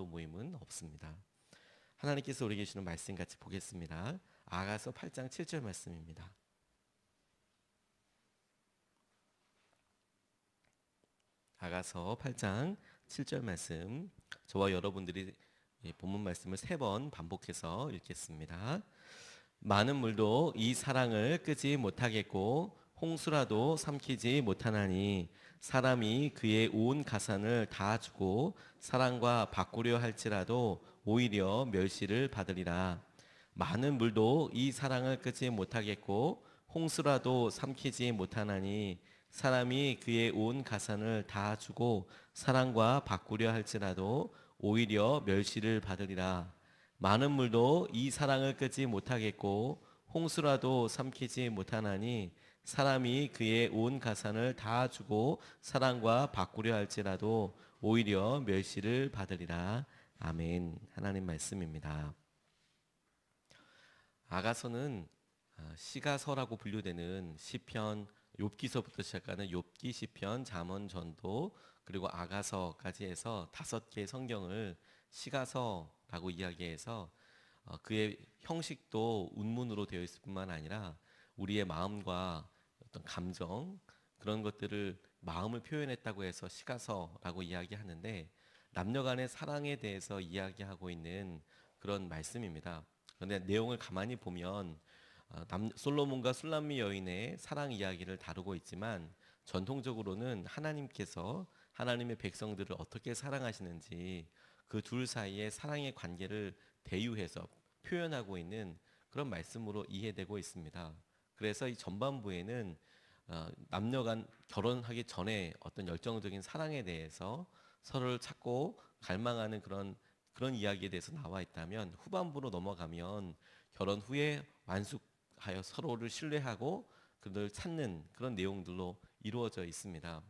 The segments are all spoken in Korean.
기도 모임은 없습니다. 하나님께서 우리에게 주는 말씀 같이 보겠습니다. 아가서 8장 7절 말씀입니다. 아가서 8장 7절 말씀 저와 여러분들이 본문 말씀을 세 번 반복해서 읽겠습니다. 많은 물도 이 사랑을 끄지 못하겠고 홍수라도 삼키지 못하나니 사람이 그의 온 가산을 다 주고 사랑과 바꾸려 할지라도 오히려 멸시를 받으리라. 많은 물도 이 사랑을 끄지 못하겠고 홍수라도 삼키지 못하나니 사람이 그의 온 가산을 다 주고 사랑과 바꾸려 할지라도 오히려 멸시를 받으리라. 많은 물도 이 사랑을 끄지 못하겠고 홍수라도 삼키지 못하나니 사람이 그의 온 가산을 다 주고 사랑과 바꾸려 할지라도 오히려 멸시를 받으리라. 아멘. 하나님 말씀입니다. 아가서는 아, 시가서라고 분류되는 시편 욥기서부터 시작하는 욥기 시편 잠언 전도 그리고 아가서까지 해서 다섯 개의 성경을 시가서라고 이야기해서 어, 그의 형식도 운문으로 되어 있을 뿐만 아니라 우리의 마음과 어떤 감정 그런 것들을 마음을 표현했다고 해서 시가서라고 이야기하는데 남녀간의 사랑에 대해서 이야기하고 있는 그런 말씀입니다. 그런데 내용을 가만히 보면 어, 남, 솔로몬과 술람미 여인의 사랑 이야기를 다루고 있지만 전통적으로는 하나님께서 하나님의 백성들을 어떻게 사랑하시는지 그 둘 사이의 사랑의 관계를 대유해서 표현하고 있는 그런 말씀으로 이해되고 있습니다. 그래서 이 전반부에는 어, 남녀간 결혼하기 전에 어떤 열정적인 사랑에 대해서 서로를 찾고 갈망하는 그런 그런 이야기에 대해서 나와 있다면 후반부로 넘어가면 결혼 후에 완숙하여 서로를 신뢰하고 그들 찾는 그런 내용들로 이루어져 있습니다.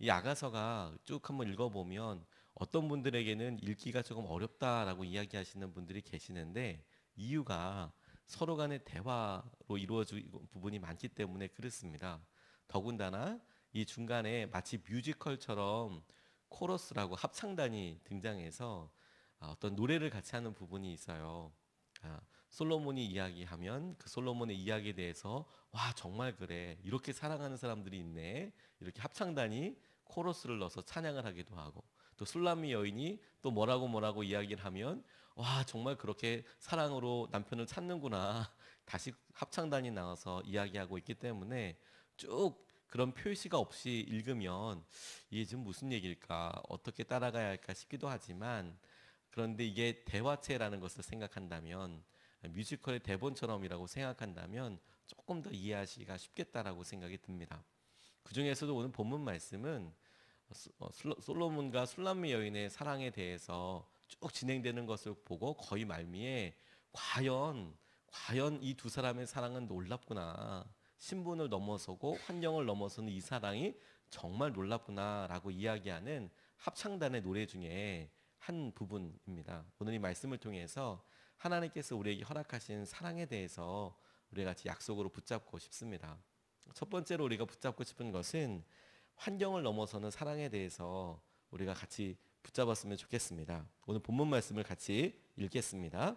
이 아가서가 쭉 한번 읽어보면 어떤 분들에게는 읽기가 조금 어렵다라고 이야기하시는 분들이 계시는데 이유가 서로 간의 대화로 이루어진 부분이 많기 때문에 그렇습니다. 더군다나 이 중간에 마치 뮤지컬처럼 코러스라고 합창단이 등장해서 아, 어떤 노래를 같이 하는 부분이 있어요. 아, 솔로몬이 이야기하면 그 솔로몬의 이야기에 대해서 와 정말 그래 이렇게 사랑하는 사람들이 있네 이렇게 합창단이 코러스를 넣어서 찬양을 하기도 하고 또 술람미 여인이 또 뭐라고 뭐라고 이야기를 하면 와 정말 그렇게 사랑으로 남편을 찾는구나 다시 합창단이 나와서 이야기하고 있기 때문에 쭉 그런 표시가 없이 읽으면 이게 지금 무슨 얘기일까 어떻게 따라가야 할까 싶기도 하지만 그런데 이게 대화체라는 것을 생각한다면 뮤지컬의 대본처럼이라고 생각한다면 조금 더 이해하시기가 쉽겠다라고 생각이 듭니다. 그 중에서도 오늘 본문 말씀은 어, 솔로몬과 술람미 여인의 사랑에 대해서 쭉 진행되는 것을 보고 거의 말미에 과연 과연 이 두 사람의 사랑은 놀랍구나. 신분을 넘어서고 환경을 넘어서는 이 사랑이 정말 놀랍구나라고 이야기하는 합창단의 노래 중에 한 부분입니다. 오늘 이 말씀을 통해서 하나님께서 우리에게 허락하신 사랑에 대해서 우리 같이 약속으로 붙잡고 싶습니다. 첫 번째로 우리가 붙잡고 싶은 것은 환경을 넘어서는 사랑에 대해서 우리가 같이 붙잡았으면 좋겠습니다. 오늘 본문 말씀을 같이 읽겠습니다.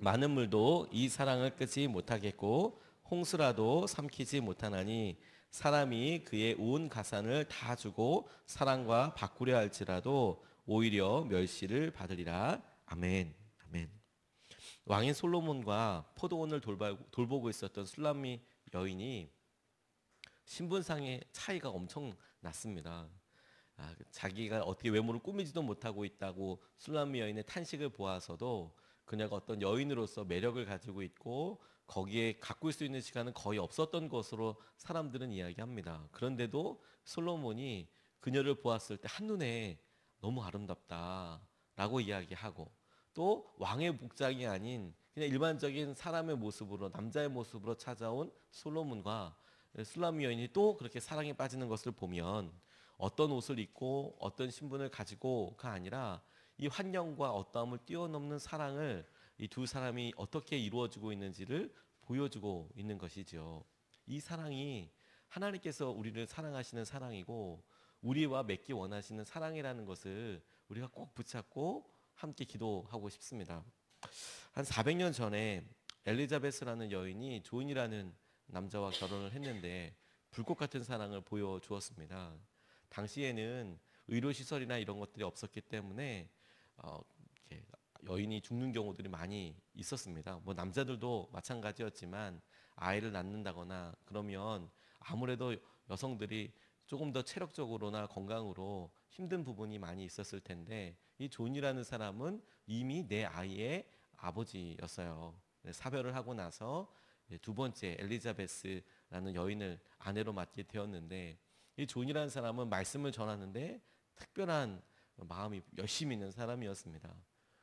많은 물도 이 사랑을 끄지 못하겠고 홍수라도 삼키지 못하나니 사람이 그의 온 가산을 다 주고 사랑과 바꾸려 할지라도 오히려 멸시를 받으리라. 아멘. 아멘. 왕인 솔로몬과 포도원을 돌보 고 있었던 술람미 여인이 신분상의 차이가 엄청 났습니다. 아, 자기가 어떻게 외모를 꾸미지도 못하고 있다고 술람미 여인의 탄식을 보아서도 그녀가 어떤 여인으로서 매력을 가지고 있고 거기에 가꿀 수 있는 시간은 거의 없었던 것으로 사람들은 이야기합니다. 그런데도 솔로몬이 그녀를 보았을 때 한눈에 너무 아름답다라고 이야기하고 또 왕의 복장이 아닌 그냥 일반적인 사람의 모습으로 남자의 모습으로 찾아온 솔로몬과 슬라미 여인이 또 그렇게 사랑에 빠지는 것을 보면 어떤 옷을 입고 어떤 신분을 가지고가 아니라 이 환경과 어떠함을 뛰어넘는 사랑을 이 두 사람이 어떻게 이루어지고 있는지를 보여주고 있는 것이죠. 이 사랑이 하나님께서 우리를 사랑하시는 사랑이고 우리와 맺기 원하시는 사랑이라는 것을 우리가 꼭 붙잡고 함께 기도하고 싶습니다. 한 400년 전에 엘리자베스라는 여인이 존이라는 남자와 결혼을 했는데 불꽃 같은 사랑을 보여주었습니다. 당시에는 의료 시설이나 이런 것들이 없었기 때문에 어, 여인이 죽는 경우들이 많이 있었습니다. 뭐 남자들도 마찬가지였지만 아이를 낳는다거나 그러면 아무래도 여성들이 조금 더 체력적으로나 건강으로 힘든 부분이 많이 있었을 텐데 이 존이라는 사람은 이미 내 아이의 아버지였어요. 네, 사별을 하고 나서 두 번째 엘리자베스라는 여인을 아내로 맡게 되었는데 이 존이라는 사람은 말씀을 전하는데 특별한 마음이 열심히 있는 사람이었습니다.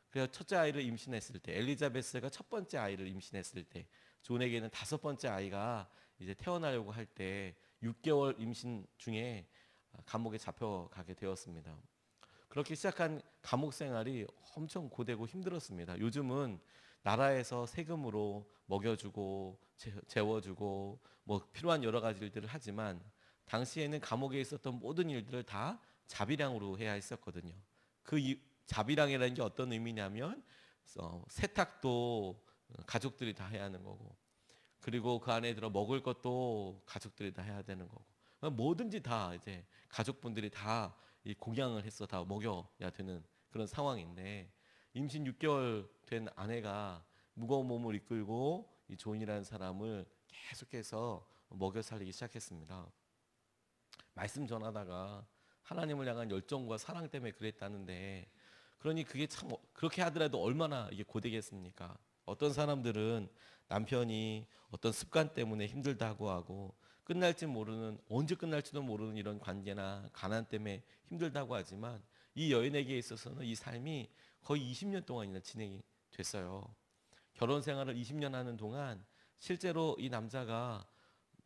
그래서 첫째 아이를 임신했을 때 엘리자베스가 첫 번째 아이를 임신했을 때 존에게는 다섯 번째 아이가 이제 태어나려고 할 때 6개월 임신 중에 감옥에 잡혀가게 되었습니다. 그렇게 시작한 감옥 생활이 엄청 고되고 힘들었습니다. 요즘은 나라에서 세금으로 먹여주고 재워주고 뭐 필요한 여러 가지 일들을 하지만 당시에는 감옥에 있었던 모든 일들을 다 자비량으로 해야 했었거든요. 그 자비량이라는 게 어떤 의미냐면 어, 세탁도 가족들이 다 해야 하는 거고 그리고 그 안에 들어 먹을 것도 가족들이 다 해야 되는 거고 뭐든지 다 이제 가족분들이 다 공양을 해서 다 먹여야 되는 그런 상황인데 임신 6개월 된 아내가 무거운 몸을 이끌고 이 존이라는 사람을 계속해서 먹여 살리기 시작했습니다. 말씀 전하다가 하나님을 향한 열정과 사랑 때문에 그랬다는데 그러니 그게 참 그렇게 하더라도 얼마나 이게 고되겠습니까? 어떤 사람들은 남편이 어떤 습관 때문에 힘들다고 하고 끝날지 모르는 언제 끝날지도 모르는 이런 관계나 가난 때문에 힘들다고 하지만 이 여인에게 있어서는 이 삶이 거의 20년 동안이나 진행이 됐어요. 결혼 생활을 20년 하는 동안 실제로 이 남자가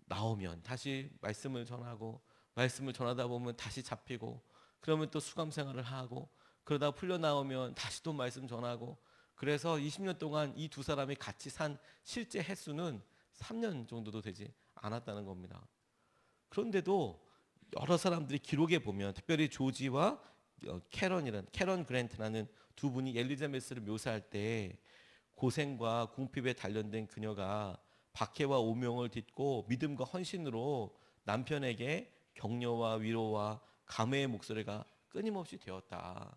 나오면 다시 말씀을 전하고 말씀을 전하다 보면 다시 잡히고 그러면 또 수감 생활을 하고 그러다 풀려 나오면 다시 또 말씀 전하고 그래서 20년 동안 이 두 사람이 같이 산 실제 횟수는 3년 정도도 되지 않았다는 겁니다. 그런데도 여러 사람들이 기록에 보면 특별히 조지와 어, 캐런이라는 캐런 그랜트라는 두 분이 엘리자베스를 묘사할 때 고생과 궁핍에 단련된 그녀가 박해와 오명을 딛고 믿음과 헌신으로 남편에게 격려와 위로와 감회의 목소리가 끊임없이 되었다.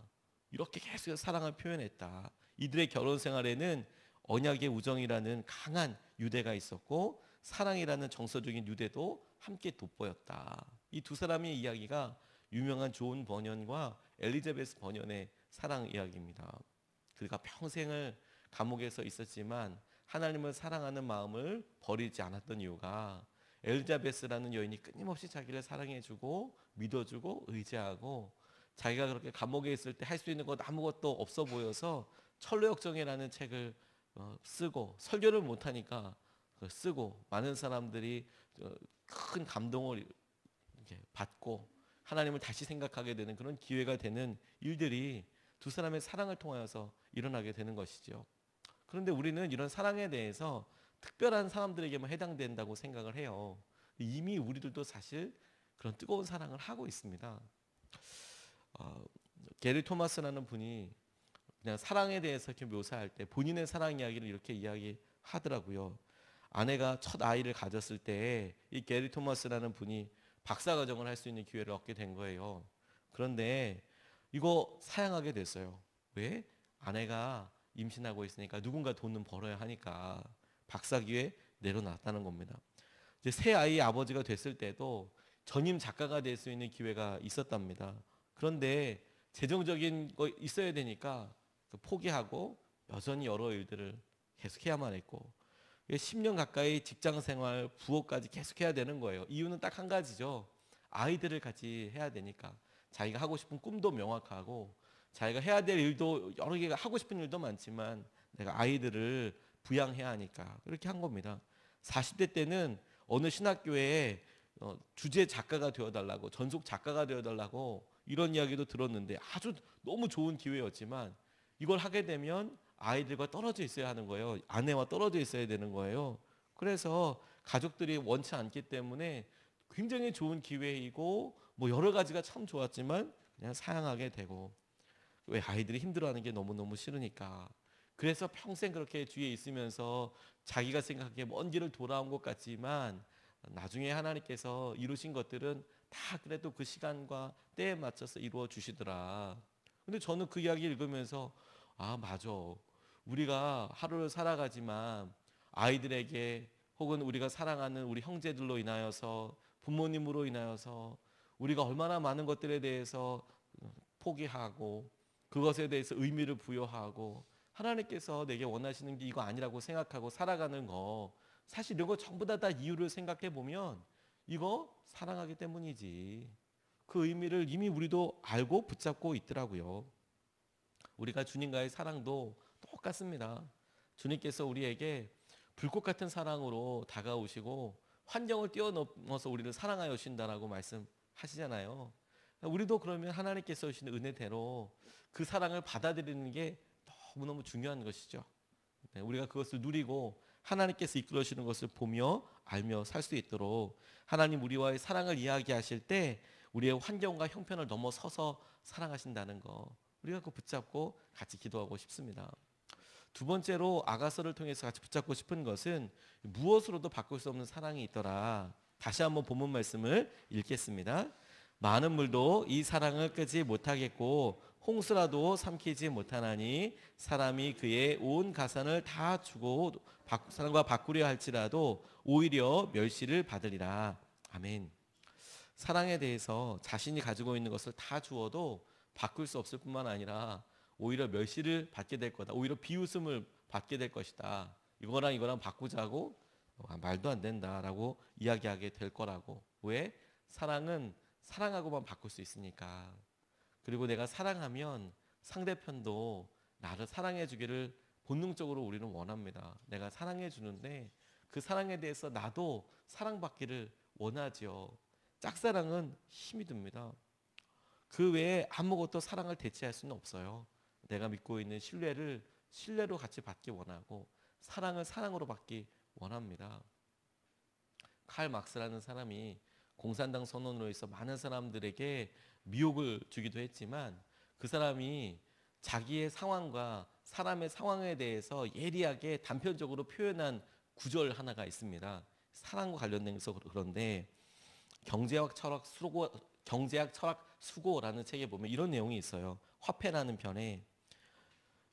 이렇게 계속 사랑을 표현했다. 이들의 결혼 생활에는 언약의 우정이라는 강한 유대가 있었고 사랑이라는 정서적인 유대도 함께 돋보였다. 이 두 사람의 이야기가 유명한 좋은 번연과 엘리자베스 번연의 사랑 이야기입니다. 그가 평생을 감옥에서 있었지만 하나님을 사랑하는 마음을 버리지 않았던 이유가 엘리자베스라는 여인이 끊임없이 자기를 사랑해주고 믿어주고 의지하고 자기가 그렇게 감옥에 있을 때 할 수 있는 것 아무것도 없어 보여서 철로역정이라는 책을 어, 쓰고 설교를 못하니까 쓰고 많은 사람들이 어, 큰 감동을 받고 하나님을 다시 생각하게 되는 그런 기회가 되는 일들이 두 사람의 사랑을 통하여서 일어나게 되는 것이죠. 그런데 우리는 이런 사랑에 대해서 특별한 사람들에게만 해당된다고 생각을 해요. 이미 우리들도 사실 그런 뜨거운 사랑을 하고 있습니다. 어, 게리 토마스라는 분이 그냥 사랑에 대해서 이렇게 묘사할 때 본인의 사랑 이야기를 이렇게 이야기하더라고요. 아내가 첫 아이를 가졌을 때 이 게리 토마스라는 분이 박사 과정을 할 수 있는 기회를 얻게 된 거예요. 그런데 이거 사양하게 됐어요. 왜? 아내가 임신하고 있으니까 누군가 돈은 벌어야 하니까 박사 기회 내려놨다는 겁니다. 이제 새 아이의 아버지가 됐을 때도 전임 작가가 될 수 있는 기회가 있었답니다. 그런데 재정적인 거 있어야 되니까 그 포기하고 여전히 여러 일들을 계속해야만 했고 10년 가까이 직장 생활, 부업까지 계속해야 되는 거예요. 이유는 딱 한 가지죠. 아이들을 같이 해야 되니까 자기가 하고 싶은 꿈도 명확하고 자기가 해야 될 일도 여러 개가 하고 싶은 일도 많지만 내가 아이들을 부양해야 하니까 그렇게 한 겁니다. 40대 때는 어느 신학교에 어, 주제 작가가 되어달라고 전속 작가가 되어달라고 이런 이야기도 들었는데 아주 너무 좋은 기회였지만 이걸 하게 되면 아이들과 떨어져 있어야 하는 거예요. 아내와 떨어져 있어야 되는 거예요. 그래서 가족들이 원치 않기 때문에 굉장히 좋은 기회이고 뭐 여러 가지가 참 좋았지만 그냥 사양하게 되고 왜 아이들이 힘들어하는 게 너무너무 싫으니까. 그래서 평생 그렇게 주위에 있으면서 자기가 생각하기에 먼 길을 돌아온 것 같지만 나중에 하나님께서 이루신 것들은 다 그래도 그 시간과 때에 맞춰서 이루어 주시더라. 근데 저는 그 이야기 읽으면서 아, 맞아. 우리가 하루를 살아가지만 아이들에게 혹은 우리가 사랑하는 우리 형제들로 인하여서 부모님으로 인하여서 우리가 얼마나 많은 것들에 대해서 포기하고 그것에 대해서 의미를 부여하고 하나님께서 내게 원하시는 게 이거 아니라고 생각하고 살아가는 거 사실 이거 전부 다, 다 이유를 생각해 보면 이거 사랑하기 때문이지. 그 의미를 이미 우리도 알고 붙잡고 있더라고요. 우리가 주님과의 사랑도 똑같습니다. 주님께서 우리에게 불꽃 같은 사랑으로 다가오시고 환경을 뛰어넘어서 우리를 사랑하여 주신다라고 말씀하시잖아요. 우리도 그러면 하나님께서 주신 은혜대로 그 사랑을 받아들이는 게 너무너무 중요한 것이죠. 네, 우리가 그것을 누리고 하나님께서 이끌어주시는 것을 보며 알며 살 수 있도록 하나님 우리와의 사랑을 이야기하실 때 우리의 환경과 형편을 넘어서서 사랑하신다는 거 우리가 그 붙잡고 같이 기도하고 싶습니다. 두 번째로 아가서를 통해서 같이 붙잡고 싶은 것은 무엇으로도 바꿀 수 없는 사랑이 있더라. 다시 한번 본문 말씀을 읽겠습니다. 많은 물도 이 사랑을 끄지 못하겠고 홍수라도 삼키지 못하나니 사람이 그의 온 가산을 다 주고 사랑과 바꾸려 할지라도 오히려 멸시를 받으리라. 아멘. 사랑에 대해서 자신이 가지고 있는 것을 다 주어도 바꿀 수 없을 뿐만 아니라 오히려 멸시를 받게 될 거다. 오히려 비웃음을 받게 될 것이다. 이거랑 이거랑 바꾸자고 아, 말도 안 된다라고 이야기하게 될 거라고. 왜? 사랑은 사랑하고만 바꿀 수 있으니까. 그리고 내가 사랑하면 상대편도 나를 사랑해 주기를 본능적으로 우리는 원합니다. 내가 사랑해 주는데 그 사랑에 대해서 나도 사랑받기를 원하지요. 짝사랑은 힘이 듭니다. 그 외에 아무것도 사랑을 대체할 수는 없어요. 내가 믿고 있는 신뢰를 신뢰로 같이 받기 원하고 사랑을 사랑으로 받기 원합니다. 칼 막스라는 사람이 공산당 선언으로 해서 많은 사람들에게 미혹을 주기도 했지만 그 사람이 자기의 상황과 사람의 상황에 대해서 예리하게 단편적으로 표현한 구절 하나가 있습니다. 사랑과 관련돼서 그런데 경제학 철학 수고 경제학 철학 수고라는 책에 보면 이런 내용이 있어요. 화폐라는 편에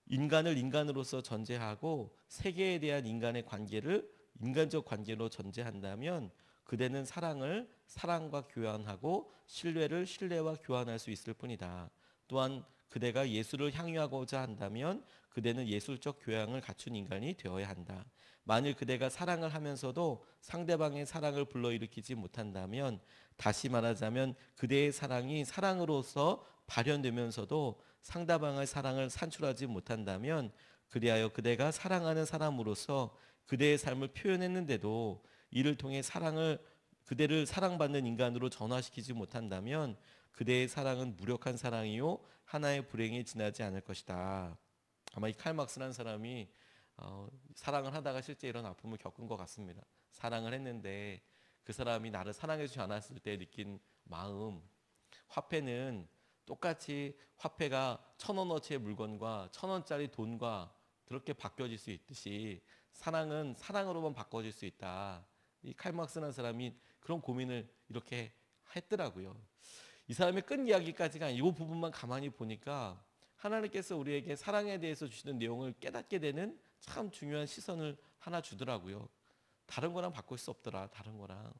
인간을 인간으로서 전제하고 세계에 대한 인간의 관계를 인간적 관계로 전제한다면 그대는 사랑을 사랑과 교환하고 신뢰를 신뢰와 교환할 수 있을 뿐이다. 또한 그대가 예수를 향유하고자 한다면 그대는 예술적 교양을 갖춘 인간이 되어야 한다. 만일 그대가 사랑을 하면서도 상대방의 사랑을 불러일으키지 못한다면 다시 말하자면 그대의 사랑이 사랑으로서 발현되면서도 상대방의 사랑을 산출하지 못한다면 그리하여 그대가 사랑하는 사람으로서 그대의 삶을 표현했는데도 이를 통해 사랑을 그대를 사랑받는 인간으로 전화시키지 못한다면 그대의 사랑은 무력한 사랑이요 하나의 불행에 지나지 않을 것이다. 아마 이 칼막스라는 사람이 어, 사랑을 하다가 실제 이런 아픔을 겪은 것 같습니다. 사랑을 했는데 그 사람이 나를 사랑해 주지 않았을 때 느낀 마음. 화폐는 똑같이 화폐가 천 원어치의 물건과 천 원짜리 돈과 그렇게 바뀌어질 수 있듯이 사랑은 사랑으로만 바꿔질 수 있다. 이 칼막스라는 사람이 그런 고민을 이렇게 했더라고요. 이 사람의 끝 이야기까지가 이 부분만 가만히 보니까 하나님께서 우리에게 사랑에 대해서 주시는 내용을 깨닫게 되는 참 중요한 시선을 하나 주더라고요. 다른 거랑 바꿀 수 없더라. 다른 거랑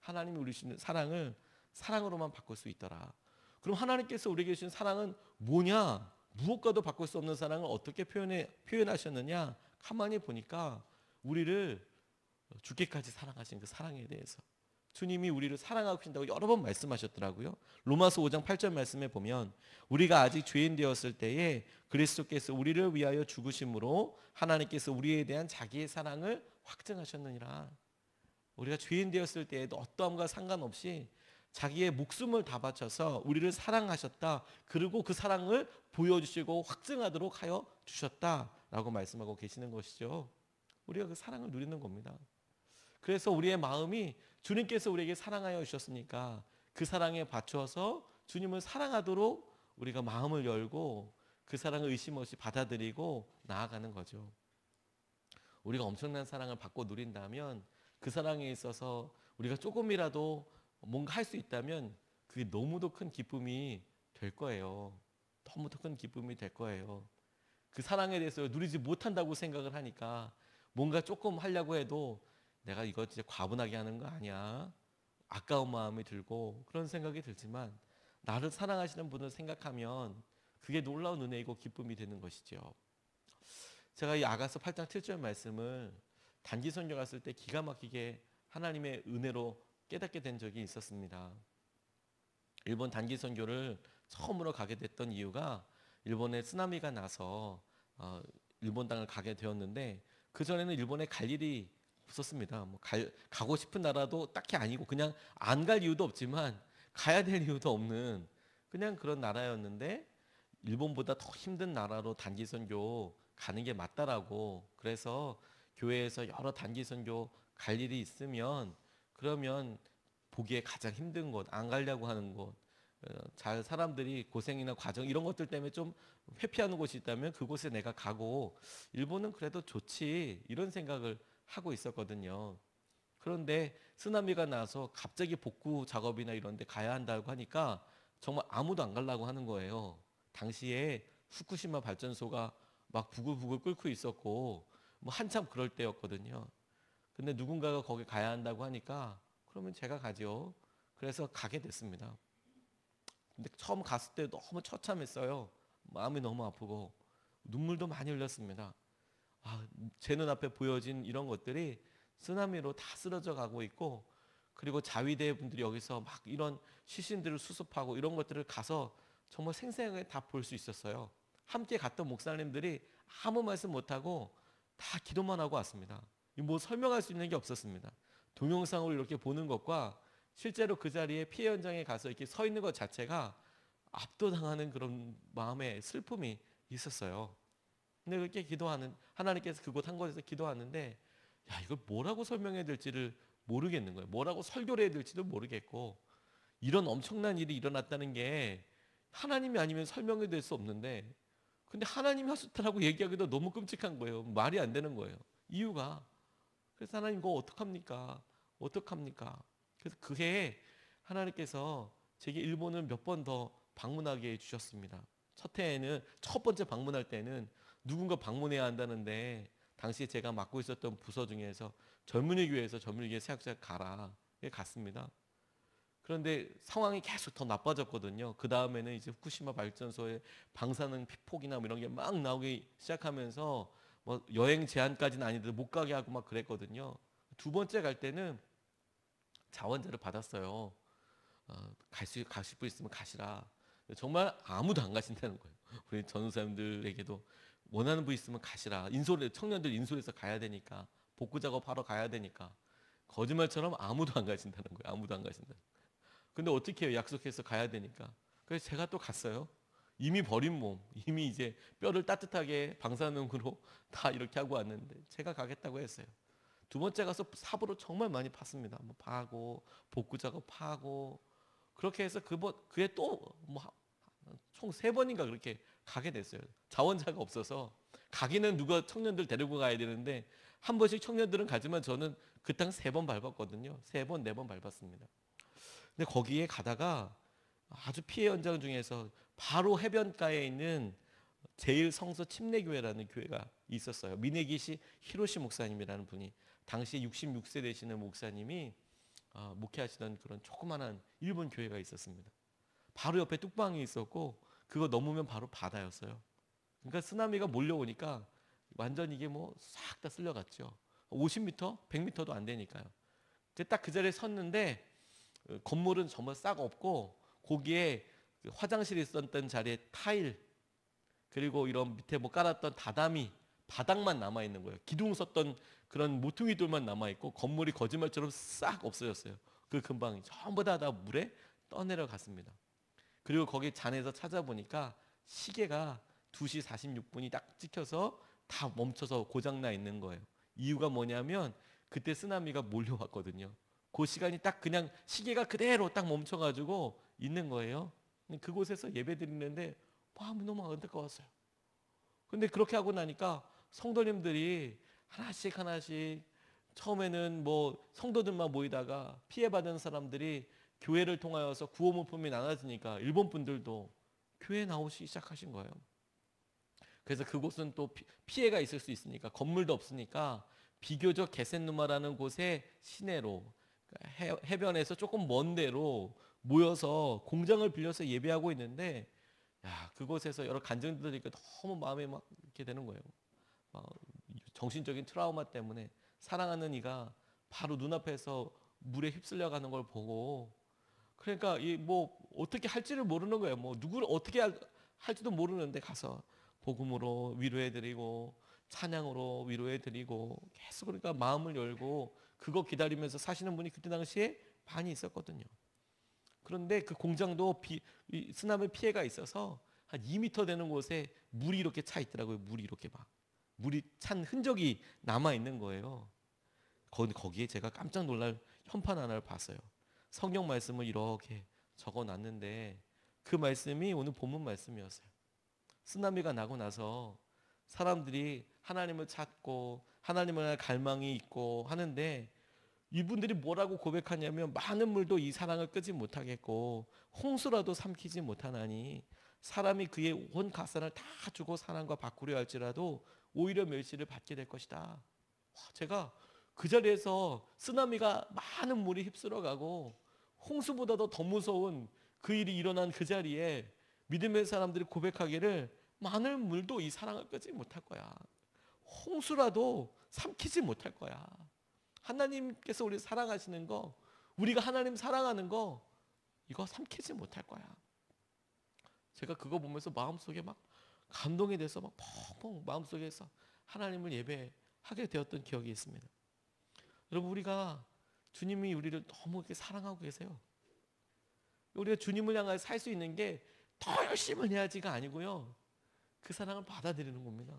하나님이 우리 주시는 사랑을 사랑으로만 바꿀 수 있더라. 그럼 하나님께서 우리에게 주신 사랑은 뭐냐? 무엇과도 바꿀 수 없는 사랑을 어떻게 표현해 표현하셨느냐? 가만히 보니까 우리를 죽기까지 사랑하신 그 사랑에 대해서 주님이 우리를 사랑하고 계신다고 여러 번 말씀하셨더라고요. 로마서 5장 8절 말씀에 보면 우리가 아직 죄인 되었을 때에 그리스도께서 우리를 위하여 죽으심으로 하나님께서 우리에 대한 자기의 사랑을 확증하셨느니라. 우리가 죄인 되었을 때에도 어떠함과 상관없이 자기의 목숨을 다 바쳐서 우리를 사랑하셨다. 그리고 그 사랑을 보여주시고 확증하도록 하여 주셨다라고 말씀하고 계시는 것이죠. 우리가 그 사랑을 누리는 겁니다. 그래서 우리의 마음이 주님께서 우리에게 사랑하여 주셨으니까 그 사랑에 받쳐서 주님을 사랑하도록 우리가 마음을 열고 그 사랑을 의심 없이 받아들이고 나아가는 거죠. 우리가 엄청난 사랑을 받고 누린다면 그 사랑에 있어서 우리가 조금이라도 뭔가 할 수 있다면 그게 너무도 큰 기쁨이 될 거예요. 너무도 큰 기쁨이 될 거예요. 그 사랑에 대해서 누리지 못한다고 생각을 하니까 뭔가 조금 하려고 해도 내가 이거 진짜 과분하게 하는 거 아니야. 아까운 마음이 들고 그런 생각이 들지만 나를 사랑하시는 분을 생각하면 그게 놀라운 은혜이고 기쁨이 되는 것이죠. 제가 이 아가서 8장 7절 말씀을 단기 선교 갔을 때 기가 막히게 하나님의 은혜로 깨닫게 된 적이 있었습니다. 일본 단기 선교를 처음으로 가게 됐던 이유가 일본에 쓰나미가 나서 어, 일본 땅을 가게 되었는데 그 전에는 일본에 갈 일이 없었습니다. 뭐 갈, 가고 싶은 나라도 딱히 아니고 그냥 안 갈 이유도 없지만 가야 될 이유도 없는 그냥 그런 나라였는데 일본보다 더 힘든 나라로 단기 선교 가는 게 맞다라고 그래서 교회에서 여러 단기 선교 갈 일이 있으면 그러면 보기에 가장 힘든 곳, 안 가려고 하는 곳, 어, 잘 사람들이 고생이나 과정 이런 것들 때문에 좀 회피하는 곳이 있다면 그곳에 내가 가고 일본은 그래도 좋지 이런 생각을 하고 있었거든요. 그런데 쓰나미가 나서 갑자기 복구 작업이나 이런 데 가야 한다고 하니까 정말 아무도 안 가려고 하는 거예요. 당시에 후쿠시마 발전소가 막 부글부글 끓고 있었고 뭐 한참 그럴 때였거든요. 근데 누군가가 거기 가야 한다고 하니까 그러면 제가 가죠. 그래서 가게 됐습니다. 근데 처음 갔을 때 너무 처참했어요. 마음이 너무 아프고 눈물도 많이 흘렸습니다. 아, 제 눈앞에 보여진 이런 것들이 쓰나미로 다 쓰러져 가고 있고 그리고 자위대 분들이 여기서 막 이런 시신들을 수습하고 이런 것들을 가서 정말 생생하게 다 볼 수 있었어요. 함께 갔던 목사님들이 아무 말씀 못하고 다 기도만 하고 왔습니다. 뭐 설명할 수 있는 게 없었습니다. 동영상으로 이렇게 보는 것과 실제로 그 자리에 피해 현장에 가서 이렇게 서 있는 것 자체가 압도당하는 그런 마음의 슬픔이 있었어요. 근데 그렇게 기도하는 하나님께서 그곳 한 곳에서 기도하는데 야 이걸 뭐라고 설명해야 될지를 모르겠는 거예요. 뭐라고 설교를 해야 될지도 모르겠고 이런 엄청난 일이 일어났다는 게 하나님이 아니면 설명이 될 수 없는데 근데 하나님이 하셨다라고 얘기하기도 너무 끔찍한 거예요. 말이 안 되는 거예요. 이유가 그래서 하나님 그거 어떡합니까? 어떡합니까? 그래서 그해 하나님께서 제게 일본을 몇 번 더 방문하게 해주셨습니다. 첫 해에는 첫 번째 방문할 때는 누군가 방문해야 한다는데 당시에 제가 맡고 있었던 부서 중에서 젊은이 교회에서 젊은이 교회 사역자 가라 갔습니다. 그런데 상황이 계속 더 나빠졌거든요. 그 다음에는 이제 후쿠시마 발전소에 방사능 피폭이나 뭐 이런 게 막 나오기 시작하면서 뭐 여행 제한까지는 아닌데 못 가게 하고 막 그랬거든요. 두 번째 갈 때는 자원제를 받았어요. 어, 갈수 가실 분 있으면 가시라. 정말 아무도 안 가신다는 거예요. 우리 전우사님들에게도 원하는 분 있으면 가시라. 인솔 청년들 인솔에서 가야 되니까 복구 작업하러 가야 되니까 거짓말처럼 아무도 안 가신다는 거예요. 아무도 안 가신다. 근데 어떻게 해요? 약속해서 가야 되니까. 그래서 제가 또 갔어요. 이미 버린 몸, 이미 이제 뼈를 따뜻하게 방사능으로 다 이렇게 하고 왔는데 제가 가겠다고 했어요. 두 번째 가서 삽으로 정말 많이 팠습니다. 뭐 파고 복구 작업 파고 그렇게 해서 그번 그에 또 뭐 총 세 번인가 그렇게 가게 됐어요. 자원자가 없어서 가기는 누가 청년들 데리고 가야 되는데 한 번씩 청년들은 가지만 저는 그 땅 세 번 밟았거든요. 세 번, 네 번 밟았습니다. 근데 거기에 가다가 아주 피해 현장 중에서 바로 해변가에 있는 제일 성서 침례교회라는 교회가 있었어요. 미네기시 히로시 목사님이라는 분이 당시 66세 되시는 목사님이 어, 목회하시던 그런 조그만한 일본 교회가 있었습니다. 바로 옆에 뚝방이 있었고 그거 넘으면 바로 바다였어요. 그러니까 쓰나미가 몰려오니까 완전 이게 뭐 싹 다 쓸려갔죠. 50m, 100m도 안 되니까요. 딱 그 자리에 섰는데 어, 건물은 정말 싹 없고 거기에 그 화장실이 있었던 자리에 타일 그리고 이런 밑에 뭐 깔았던 다다미 바닥만 남아 있는 거예요. 기둥 섰던 그런 모퉁이 돌만 남아 있고 건물이 거짓말처럼 싹 없어졌어요. 그 근방이 전부 다, 다 물에 떠내려 갔습니다. 그리고 거기 잔에서 찾아보니까 시계가 2시 46분이 딱 찍혀서 다 멈춰서 고장나 있는 거예요. 이유가 뭐냐면 그때 쓰나미가 몰려왔거든요. 그 시간이 딱 그냥 시계가 그대로 딱 멈춰가지고 있는 거예요. 그곳에서 예배 드리는데 마음이 너무 안타까웠어요. 근데 그렇게 하고 나니까 성도님들이 하나씩 하나씩 처음에는 뭐 성도들만 모이다가 피해받은 사람들이 교회를 통하여서 구호 물품이 나눠지니까 일본 분들도 교회 나오시기 시작하신 거예요. 그래서 그곳은 또 피해가 있을 수 있으니까 건물도 없으니까 비교적 게센누마라는 곳의 시내로 그러니까 해변에서 조금 먼 데로 모여서 공장을 빌려서 예배하고 있는데 야 그곳에서 여러 간증들이 너무 마음에 막 이렇게 되는 거예요. 정신적인 트라우마 때문에 사랑하는 이가 바로 눈앞에서 물에 휩쓸려 가는 걸 보고 그러니까 이 뭐 어떻게 할지를 모르는 거예요. 뭐 누구를 어떻게 할, 할지도 모르는데 가서 복음으로 위로해 드리고 찬양으로 위로해 드리고 계속 그러니까 마음을 열고 그거 기다리면서 사시는 분이 그때 당시에 많이 있었거든요. 그런데 그 공장도 비, 쓰나미 피해가 있어서 한 2미터 되는 곳에 물이 이렇게 차 있더라고요. 물이 이렇게 막 물이 찬 흔적이 남아 있는 거예요. 거기에 제가 깜짝 놀랄 현판 하나를 봤어요. 성경 말씀을 이렇게 적어 놨는데 그 말씀이 오늘 본문 말씀이었어요. 쓰나미가 나고 나서 사람들이 하나님을 찾고 하나님을 갈망이 있고 하는데 이분들이 뭐라고 고백하냐면 많은 물도 이 사랑을 끄지 못하겠고 홍수라도 삼키지 못하나니 사람이 그의 온 가산을 다 주고 사랑과 바꾸려 할지라도 오히려 멸시를 받게 될 것이다. 제가 그 자리에서 쓰나미가 많은 물이 휩쓸어가고 홍수보다도 더 무서운 그 일이 일어난 그 자리에 믿음의 사람들이 고백하기를 많은 물도 이 사랑을 끄지 못할 거야. 홍수라도 삼키지 못할 거야. 하나님께서 우리 사랑하시는 거, 우리가 하나님 사랑하는 거, 이거 삼키지 못할 거야. 제가 그거 보면서 마음속에 막 감동이 돼서 막 펑펑 마음속에서 하나님을 예배하게 되었던 기억이 있습니다. 여러분 우리가 주님이 우리를 너무 이렇게 사랑하고 계세요. 우리가 주님을 향해 살수 있는 게 더 열심을 해야지가 아니고요. 그 사랑을 받아들이는 겁니다.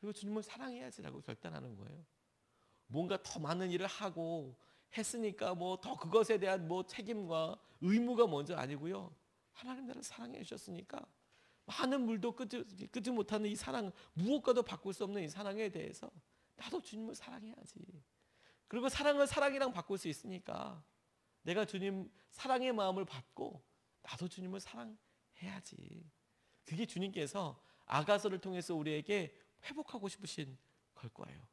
그리고 주님을 사랑해야지라고 결단하는 거예요. 뭔가 더 많은 일을 하고 했으니까 뭐 더 그것에 대한 뭐 책임과 의무가 먼저 아니고요. 하나님 나를 사랑해 주셨으니까 많은 물도 끄지, 끄지 못하는 이 사랑, 무엇과도 바꿀 수 없는 이 사랑에 대해서 나도 주님을 사랑해야지. 그리고 사랑을 사랑이랑 바꿀 수 있으니까 내가 주님 사랑의 마음을 받고 나도 주님을 사랑해야지. 그게 주님께서 아가서를 통해서 우리에게 회복하고 싶으신 걸 거예요.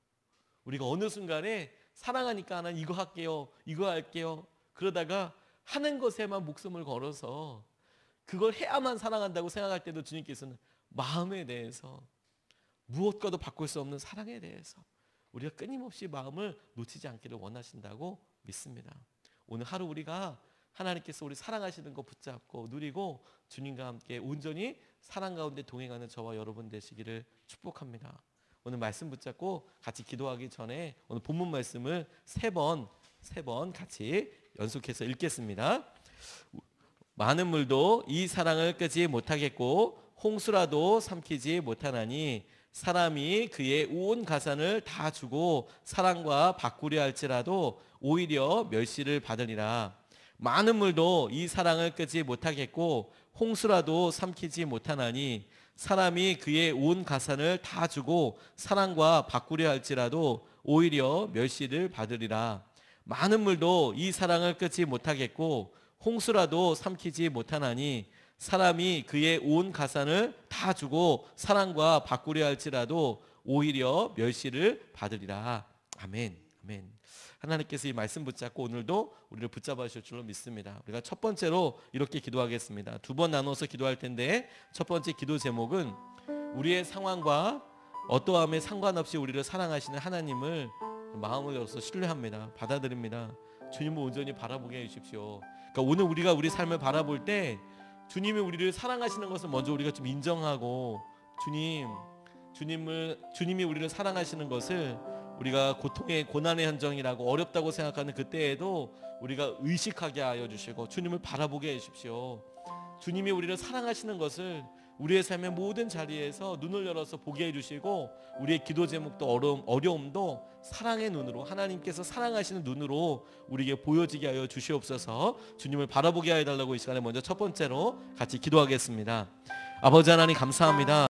우리가 어느 순간에 사랑하니까 하나 이거 할게요, 이거 할게요. 그러다가 하는 것에만 목숨을 걸어서 그걸 해야만 사랑한다고 생각할 때도 주님께서는 마음에 대해서 무엇과도 바꿀 수 없는 사랑에 대해서 우리가 끊임없이 마음을 놓치지 않기를 원하신다고 믿습니다. 오늘 하루 우리가 하나님께서 우리 사랑하시는 거 붙잡고 누리고 주님과 함께 온전히 사랑 가운데 동행하는 저와 여러분 되시기를 축복합니다. 오늘 말씀 붙잡고 같이 기도하기 전에 오늘 본문 말씀을 세 번, 세 번 같이 연속해서 읽겠습니다. 많은 물도 이 사랑을 끄지 못하겠고 홍수라도 삼키지 못하나니 사람이 그의 온 가산을 다 주고 사랑과 바꾸려 할지라도 오히려 멸시를 받으리라. 많은 물도 이 사랑을 끄지 못하겠고 홍수라도 삼키지 못하나니 사람이 그의 온 가산을 다 주고 사랑과 바꾸려 할지라도 오히려 멸시를 받으리라. 많은 물도 이 사랑을 끄지 못하겠고 홍수라도 삼키지 못하나니 사람이 그의 온 가산을 다 주고 사랑과 바꾸려 할지라도 오히려 멸시를 받으리라. 아멘. 아멘. 하나님께서 이 말씀 붙잡고 오늘도 우리를 붙잡아 주실 줄로 믿습니다. 우리가 첫 번째로 이렇게 기도하겠습니다. 두 번 나눠서 기도할 텐데 첫 번째 기도 제목은 우리의 상황과 어떠함에 상관없이 우리를 사랑하시는 하나님을 마음을 열어서 신뢰합니다. 받아들입니다. 주님을 온전히 바라보게 해 주십시오. 그러니까 오늘 우리가 우리 삶을 바라볼 때 주님이 우리를 사랑하시는 것을 먼저 우리가 좀 인정하고 주님, 주님을 주님이 우리를 사랑하시는 것을 우리가 고통의 고난의 현장이라고 어렵다고 생각하는 그때에도 우리가 의식하게 하여 주시고 주님을 바라보게 해 주십시오. 주님이 우리를 사랑하시는 것을 우리의 삶의 모든 자리에서 눈을 열어서 보게 해주시고 우리의 기도 제목도 어려움, 어려움도 사랑의 눈으로 하나님께서 사랑하시는 눈으로 우리에게 보여지게 하여 주시옵소서 주님을 바라보게 하여 달라고 이 시간에 먼저 첫 번째로 같이 기도하겠습니다. 아버지 하나님 감사합니다.